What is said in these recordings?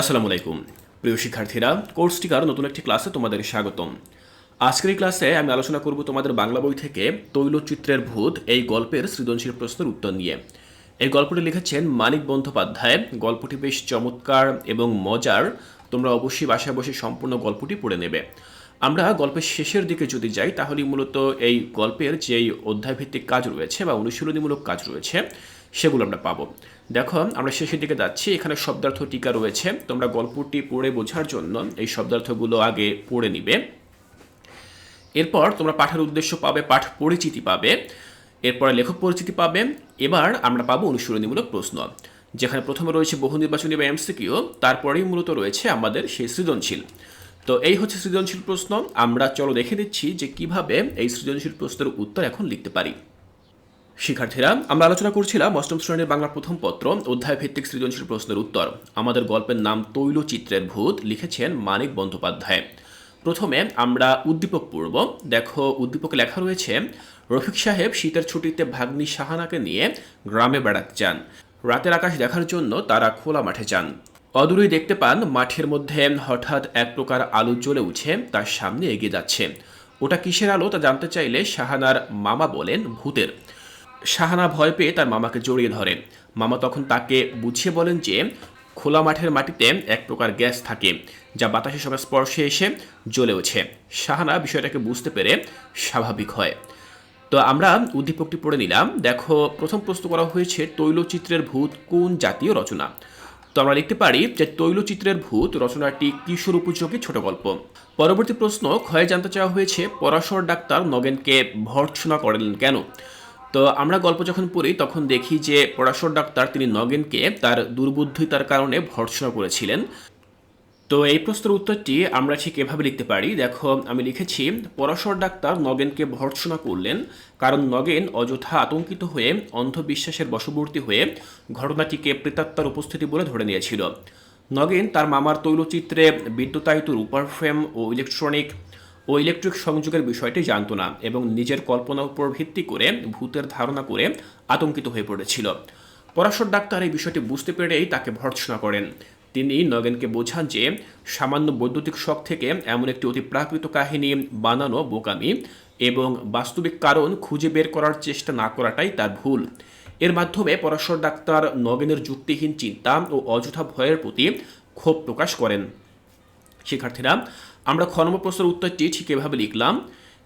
আসসালামু আলাইকুম। প্রিয় শিক্ষার্থীরা কোর্স টিকার নতুন একটি ক্লাসে তোমাদের স্বাগতম। আজকের এই ক্লাসে আমি আলোচনা করব তোমাদের বাংলা বই থেকে তৈলচিত্রের ভূত, এই গল্পের সৃজনশীল প্রশ্নের উত্তর নিয়ে। এই গল্পটি লিখেছেন মানিক বন্দ্যোপাধ্যায়। গল্পটি বেশ চমৎকার এবং মজার। তোমরা অবশ্যই বাসায় বসে সম্পূর্ণ গল্পটি পড়ে নেবে। আমরা গল্পের শেষের দিকে যদি যাই তাহলে মূলত এই গল্পের যেই অধ্যায়ভিত্তিক কাজ রয়েছে বা অনুশীলনীমূলক কাজ রয়েছে সেগুলো আমরা পাবো। দেখো, আমরা শেষের দিকে যাচ্ছি। এখানে শব্দার্থ টিকা রয়েছে। তোমরা গল্পটি পড়ে বোঝার জন্য এই শব্দার্থগুলো আগে পড়ে নিবে। এরপর তোমরা পাঠের উদ্দেশ্য পাবে, পাঠ পরিচিতি পাবে। এরপরে লেখক পরিচিতি পাবে। এবার আমরা পাবো অনুশীলনীমূলক প্রশ্ন, যেখানে প্রথমে রয়েছে বহু নির্বাচনী বা এমসিকিউ, তারপরেই মূলত রয়েছে আমাদের সেই সৃজনশীল। তো এই হচ্ছে সৃজনশীল প্রশ্ন। আমরা চলো দেখে দিচ্ছি যে কীভাবে এই সৃজনশীল প্রশ্নের উত্তর এখন লিখতে পারি। শিক্ষার্থীরা, আমরা আলোচনা করছিলাম অষ্টম শ্রেণির বাংলা প্রথম পত্র অধ্যায় ভিত্তিক সৃজনশীল প্রশ্নের উত্তর। আমাদের গল্পের নাম তৈলচিত্রের ভূত, লিখেছেন মানিক বন্দ্যোপাধ্যায়। প্রথমে আমরা উদ্দীপক পড়ব। দেখো, উদ্দীপকে লেখা রয়েছে, রফিক সাহেব শীতের ছুটিতে ভাগ্নি শাহানাকে নিয়ে গ্রামে বেড়াতে যান। রাতের আকাশ দেখার জন্য তারা খোলা মাঠে যান। অদূরেই দেখতে পান মাঠের মধ্যে হঠাৎ এক প্রকার আলো জ্বলে উঠে, তার সামনে এগিয়ে যাচ্ছে। ওটা কিসের আলো তা জানতে চাইলে শাহানার মামা বলেন, ভূতের। শাহানা ভয় পেয়ে তার মামাকে জড়িয়ে ধরে। মামা তখন তাকে বুঝিয়ে বলেন যে, খোলা মাঠের মাটিতে এক প্রকার গ্যাস থাকে, যা বাতাসের সঙ্গে স্পর্শে এসে জ্বলে ওঠে। শাহানা বিষয়টাকে বুঝতে পেরে স্বাভাবিক হয়। তো আমরা উদ্দীপকটি পড়ে নিলাম। দেখো, প্রথম প্রশ্ন করা হয়েছে, তৈলচিত্রের ভূত কোন জাতীয় রচনা? তো আমরা লিখতে পারি যে, তৈলচিত্রের ভূত রচনাটি কিশোর উপযোগী ছোট গল্প। পরবর্তী প্রশ্ন, ক্ষয়ে জানতে চাওয়া হয়েছে, পরাশর ডাক্তার নগেনকে ভর্ৎসনা করেন কেন? তো আমরা গল্প যখন পড়ি, তখন দেখি যে পরাশর ডাক্তার তিনি নগেনকে তার দুর্বুদ্ধিতার কারণে ভর্সনা করেছিলেন। তো এই প্রশ্নের উত্তরটি আমরা ঠিক এভাবে লিখতে পারি। দেখো, আমি লিখেছি, পরাশর ডাক্তার নগেনকে ভর্ৎসনা করলেন কারণ নগেন অযথা আতঙ্কিত হয়ে, অন্ধবিশ্বাসের বশবর্তী হয়ে ঘটনাটিকে প্রেতাত্মার উপস্থিতি বলে ধরে নিয়েছিল। নগেন তার মামার তৈলচিত্রে বিদ্যুতায়িত রূপার ফ্রেম ও ইলেকট্রনিক ও ইলেকট্রিক সংযোগের বিষয়টি জানত না এবং নিজের কল্পনার উপর ভিত্তি করে ভূতের ধারণা করে আতঙ্কিত হয়ে পড়েছিল। পরাশর ডাক্তার এই বিষয়টি বুঝতে পেরেই তাকে ভর্ৎসনা করেন। তিনি নগেনকে বোঝান যে, সামান্য বৈদ্যুতিক শখ থেকে এমন একটি অতি প্রাকৃত কাহিনী, বানানো, বোকামি এবং বাস্তবিক কারণ খুঁজে বের করার চেষ্টা না করাটাই তার ভুল। এর মাধ্যমে পরাশর ডাক্তার নগেনের যুক্তিহীন চিন্তা ও অযথা ভয়ের প্রতি ক্ষোভ প্রকাশ করেন। শিক্ষার্থীরা আমরা খ প্রশ্নের উত্তরটি ঠিক এভাবে লিখলাম।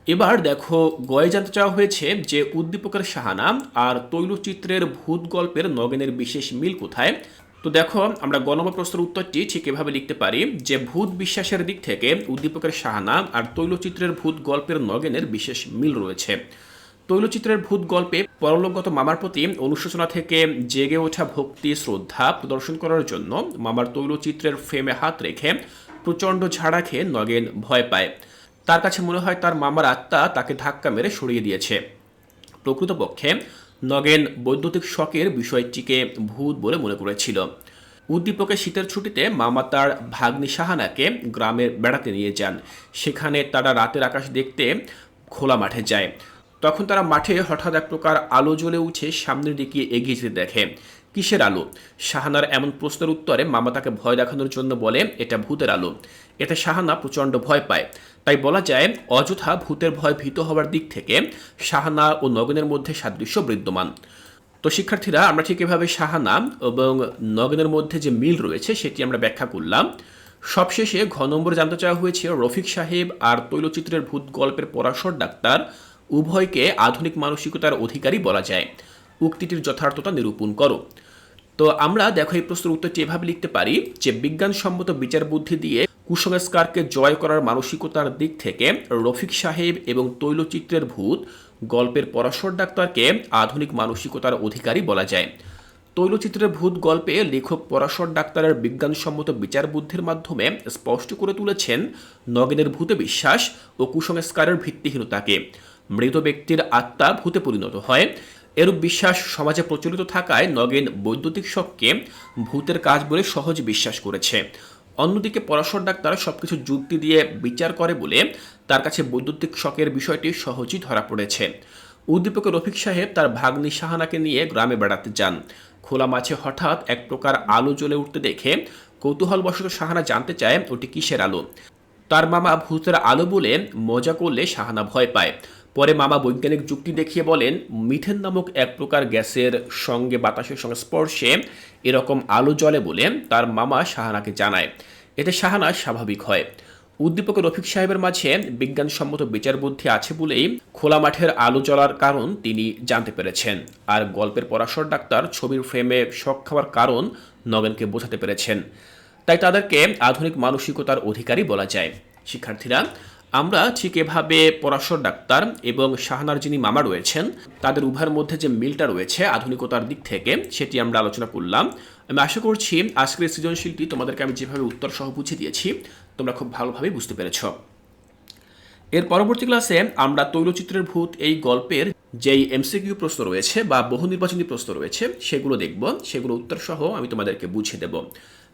এবার দেখো, গয়ে জানতে চাওয়া হয়েছে যে উদ্দীপকের সাহানা আর তৈলচিত্রের ভূত গল্পের নগেনের বিশেষ মিল কোথায়? তো দেখো, আমরা গ নম্বর প্রশ্নের উত্তরটি ঠিক এভাবে লিখতে পারি যে ভূত বিশ্বাসের দিক থেকে উদ্দীপকের সাহানা আর তৈলচিত্রের ভূত গল্পের নগেনের বিশেষ মিল রয়েছে। তৈলচিত্রের ভূত গল্পে পরলোকগত মামার প্রতি অনুশোচনা থেকে জেগে ওঠা ভক্তি, শ্রদ্ধা প্রদর্শন করার জন্য মামার তৈলচিত্রের ফ্রেমে হাত রেখে প্রচণ্ড ঝাড়া খেয়ে নগেন ভয় পায়। তার কাছে মনে হয় তার মামার আত্মা তাকে ধাক্কা মেরে সরিয়ে দিয়েছে। প্রকৃতপক্ষে নগেন বৈদ্যুতিক শকের বিষয়টিকে ভূত বলে মনে করেছিল। উদ্দীপকের শীতের ছুটিতে মামা তার ভাগ্নি সাহানাকে গ্রামে বেড়াতে নিয়ে যান। সেখানে তারা রাতের আকাশ দেখতে খোলা মাঠে যায়। তখন তারা মাঠে হঠাৎ এক প্রকার আলো জ্বলে উঠে সামনের দিকে এগিয়ে যেতে দেখে। কিসের আলো? শাহানার এমন প্রশ্নের উত্তরে মামা তাকে ভয় দেখানোর জন্য বলে, এটা ভূতের আলো। এতে শাহানা প্রচণ্ড ভয় পায়। তাই বলা যায়, অযথা ভূতের ভয় ভীত হওয়ার দিক থেকে শাহানা ও নগেনের মধ্যে সাদৃশ্য বিদ্যমান। তো শিক্ষার্থীরা, আমরা ঠিক এভাবে শাহানা এবং নগেনের মধ্যে যে মিল রয়েছে সেটি আমরা ব্যাখ্যা করলাম। সবশেষে ঘ নম্বর জানতে চাওয়া হয়েছে, রফিক সাহেব আর তৈলচিত্রের ভূত গল্পের পরাশর ডাক্তার উভয়কে আধুনিক মানসিকতার অধিকারী বলা যায়। উক্তিটির যথার্থতা নিরূপণ করো। তো আমরা দেখো এই প্রশ্নের উত্তরটি এভাবে লিখতে পারি? যে বিজ্ঞানসম্মত বিচার বুদ্ধি দিয়ে কুসংস্কারকে জয় করার মানসিকতার দিক থেকে রফিক সাহেব এবং তৈলচিত্রের ভূত গল্পের পরাশর ডাক্তারকে আধুনিক মানসিকতার অধিকারী বলা যায়। তৈলচিত্রের ভূত গল্পে লেখক পরাশর ডাক্তারের বিজ্ঞানসম্মত বিচার বুদ্ধির মাধ্যমে স্পষ্ট করে তুলেছেন নগেনের ভূতে বিশ্বাস ও কুসংস্কারের ভিত্তিহীনতাকে। মৃত ব্যক্তির আত্মা ভূতে পরিণত হয়। এরূপ বিশ্বাস সমাজে প্রচলিত থাকায় নগেন বৈদ্যুতিক শককে ভূতের কাজ বলে সহজ বিশ্বাস করেছে। অন্যদিকে পরাশর ডাক্তার সবকিছু যুক্তি দিয়ে বিচার করে বলে তার কাছে বৈদ্যুতিক শকের বিষয়টি সহজেই ধরা পড়েছে। উদ্দীপকের রফিক সাহেব তার ভাগ্নি শাহানাকে নিয়ে গ্রামে বেড়াতে যান। খোলা মাছে হঠাৎ এক প্রকার আলো জ্বলে উঠতে দেখে কৌতূহলবশত শাহানা জানতে চায়, ওটি কিসের আলো? তার মামা ভূতের আলো বলে মজা করলে শাহানা ভয় পায়। পরে মামা বৈজ্ঞানিক যুক্তি দেখিয়ে বলেন, মিথেন নামক এক প্রকার গ্যাসের সঙ্গে বাতাসের সংস্পর্শে এরকম আলো জ্বলে বলে তার মামা শাহানাকে জানায়। এতে শাহানা স্বাভাবিক হয়। উদ্দীপক রফিক সাহেবের মাঝে বিজ্ঞানসম্মত বিচার বুদ্ধি আছে বলেই খোলা মাঠের আলো জ্বলার কারণ তিনি জানতে পেরেছেন। আর গল্পের পরাশর ডাক্তার ছবির ফ্রেমে শখ খাওয়ার কারণ নগেনকে বোঝাতে পেরেছেন। তাই তাদেরকে আধুনিক মানসিকতার অধিকারী বলা যায়। শিক্ষার্থীরা আমরা ঠিক এভাবে পরাশর ডাক্তার এবং শাহানার যিনি মামা রয়েছেন, তাদের উভয়ের মধ্যে যে মিলটা রয়েছে আধুনিকতার দিক থেকে, সেটি আমরা আলোচনা করলাম। আমি আশা করছি আজকের সৃজনশীলটি তোমাদেরকে আমি যেভাবে উত্তর সহ বুঝিয়ে দিয়েছি, তোমরা খুব ভালোভাবে বুঝতে পেরেছ। এর পরবর্তী ক্লাসে আমরা তৈলচিত্রের ভূত এই গল্পের যেই এমসিকিউ প্রশ্ন রয়েছে বা বহু নির্বাচনী প্রশ্ন রয়েছে, সেগুলো দেখব, সেগুলো উত্তর সহ আমি তোমাদেরকে বুঝিয়ে দেব।